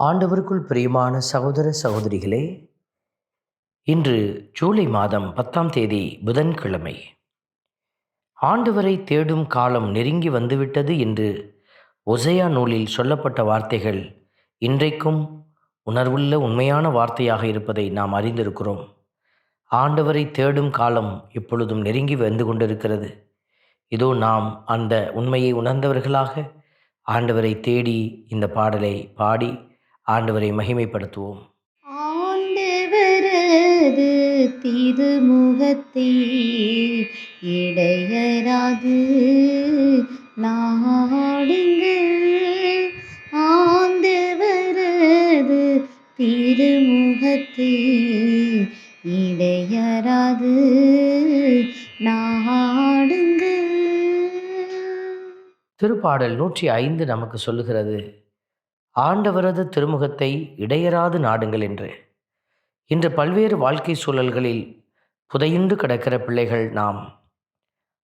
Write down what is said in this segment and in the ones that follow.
ஆண்டவருக்குள் பிரியமான சகோதர சகோதரிகளே இன்று ஜூலை மாதம் பத்தாம் தேதி புதன்கிழமை. ஆண்டவரை தேடும் காலம் நெருங்கி வந்துவிட்டது என்று ஒசையா நூலில் சொல்லப்பட்ட வார்த்தைகள் இன்றைக்கும் உணர்வுள்ள உண்மையான வார்த்தையாக இருப்பதை நாம் அறிந்திருக்கிறோம். ஆண்டவரை தேடும் காலம் இப்பொழுதும் நெருங்கி வந்து கொண்டிருக்கிறது. இதோ நாம் அந்த உண்மையை உணர்ந்தவர்களாக ஆண்டவரை தேடி இந்த பாடலை பாடி ஆண்டவரை மகிமைப்படுத்துவோம். ஆண்டவரது திருமுகத்தை இடையராது நாடுங்கள். ஆண்டவரது திருமுகத்தை இடையராது நாடுங்கள். திருப்பாடல் நூற்றி ஐந்து நமக்கு சொல்லுகிறது. ஆண்டவரது திருமுகத்தை இடையராது நாடுங்கள் என்று. இன்று பல்வேறு வாழ்க்கை சூழல்களில் புதையுண்டு கிடக்கிற பிள்ளைகள் நாம்.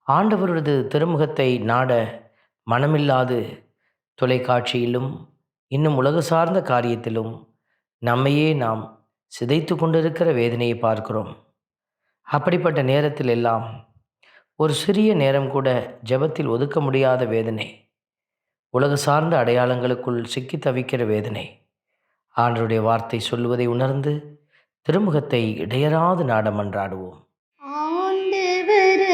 ஆண்டவரது திருமுகத்தை நாட மனமில்லாது தொலைக்காட்சியிலும் இன்னும் உலக சார்ந்த காரியத்திலும் நம்மையே நாம் சிதைத்து கொண்டிருக்கிற வேதனையை பார்க்கிறோம். அப்படிப்பட்ட நேரத்தில் எல்லாம் ஒரு சிறிய நேரம் கூட ஜெபத்தில் ஒதுக்க முடியாத வேதனை. உலக சார்ந்த அடையாளங்களுக்குள் சிக்கி தவிக்கிற வேதனை. ஆண்டருடைய வார்த்தை சொல்வதை உணர்ந்து திருமுகத்தை இடையராது நாடமன்றாடுவோம் ஆண்டவரது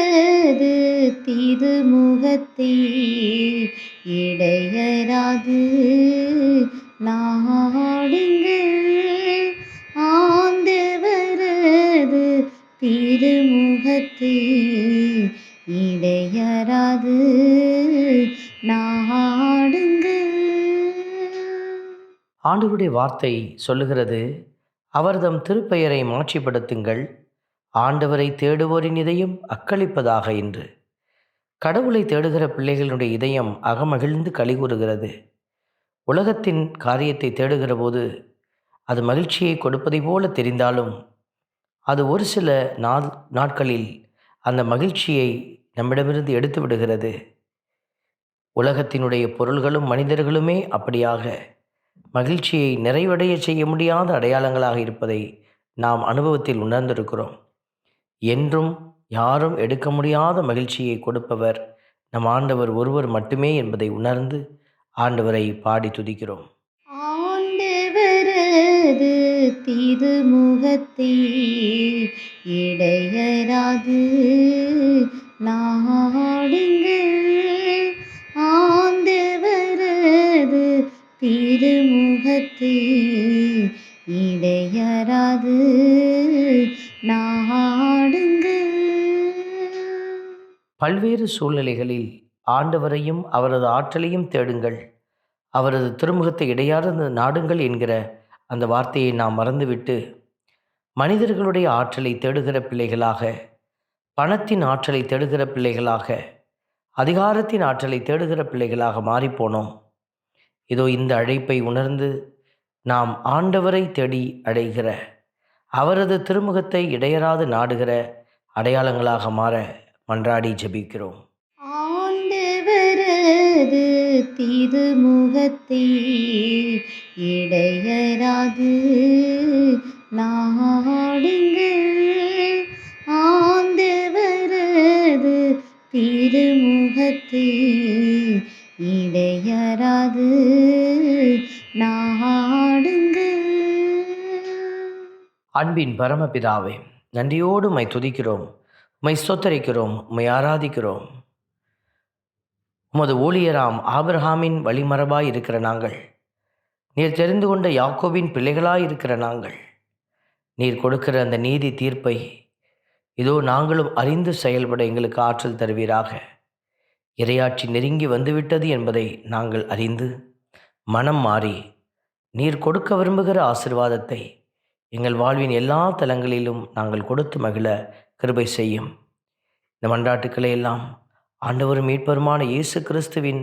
திருமுகத்தை இடையராது நாடுங்கள். ஆண்டவரது திருமுகத்தை ஆண்டவருடைய வார்த்தை சொல்லுகிறது அவர்தம் திருப்பெயரை மாட்சிப்படுத்துங்கள் ஆண்டவரை தேடுவோரின் இதயம் அக்களிப்பதாக என்று. கடவுளை தேடுகிற பிள்ளைகளுடைய இதயம் அகமகிழ்ந்து கலிகூறுகிறது. உலகத்தின் காரியத்தை தேடுகிற போது அது மகிழ்ச்சியை கொடுப்பதை போல தெரிந்தாலும் அது ஒரு சில நாள் நாட்களில் அந்த மகிழ்ச்சியை நம்மிடமிருந்து எடுத்து விடுகிறது. உலகத்தினுடைய பொருள்களும் மனிதர்களுமே அப்படியாக மகிழ்ச்சியை நிறைவடைய செய்ய முடியாத அடையாளங்களாக இருப்பதை நாம் அனுபவத்தில் உணர்ந்திருக்கிறோம். என்றும் யாரும் எடுக்க முடியாத மகிழ்ச்சியை கொடுப்பவர் நம் ஆண்டவர் ஒருவர் மட்டுமே என்பதை உணர்ந்து ஆண்டவரை பாடி துதிக்கிறோம். ஆண்டவரது திருமுகத்தை இடையராது நாடு திருமுகத்தை இடையராது. நாடுங்கள். பல்வேறு சூழ்நிலைகளில் ஆண்டவரையும் அவரது ஆற்றலையும் தேடுங்கள். அவரது திருமுகத்தை இடையாத நாடுங்கள் என்கிற அந்த வார்த்தையை நாம் மறந்துவிட்டு மனிதர்களுடைய ஆற்றலை தேடுகிற பிள்ளைகளாக பணத்தின் ஆற்றலை தேடுகிற பிள்ளைகளாக அதிகாரத்தின் ஆற்றலை தேடுகிற பிள்ளைகளாக மாறிப்போனோம். இதோ இந்த அழைப்பை உணர்ந்து நாம் ஆண்டவரை தேடி அடைகிற அவரது திருமுகத்தை இடையராது நாடுகிற அடையாளங்களாக மாற மன்றாடி ஜபிக்கிறோம். ஆண்டவரது திருமுகத்தை இடையராது நாடுங்கள் ஆண்டவரது திருமுகத்தை இடையராது. நாடுங்கு. அன்பின் பரமபிதாவே நன்றியோடு மை துதிக்கிறோம். மை சொத்தரிக்கிறோம் மை ஆராதிக்கிறோம். உமது ஊழியராம் ஆபிரஹாமின் வழிமரபாய் இருக்கிற நாங்கள். நீர் தெரிந்து கொண்ட யாக்கோவின் பிள்ளைகளாய் இருக்கிற நாங்கள். நீர் கொடுக்கிற அந்த நீதி தீர்ப்பை இதோ நாங்களும் அறிந்து செயல்பட எங்களுக்கு ஆற்றல் தருவீராக. இரையாட்சி நெருங்கி வந்துவிட்டது என்பதை நாங்கள் அறிந்து மனம் மாறி நீர் கொடுக்க விரும்புகிற ஆசிர்வாதத்தை எங்கள் வாழ்வின் எல்லா தலங்களிலும் நாங்கள் கொடுத்து மகிழ கிருபை செய்யும். இந்த மன்றாட்டுக்களை எல்லாம் ஆண்டவரும் மீட்பருமான இயேசு கிறிஸ்துவின்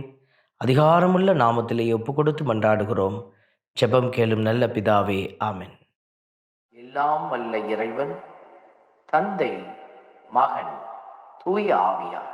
அதிகாரமுள்ள நாமத்திலே ஒப்பு கொடுத்து மன்றாடுகிறோம். ஜெபம் கேளும் நல்ல பிதாவே ஆமென். எல்லாம் வல்ல இறைவன் தந்தை மகன் தூய ஆவியார்.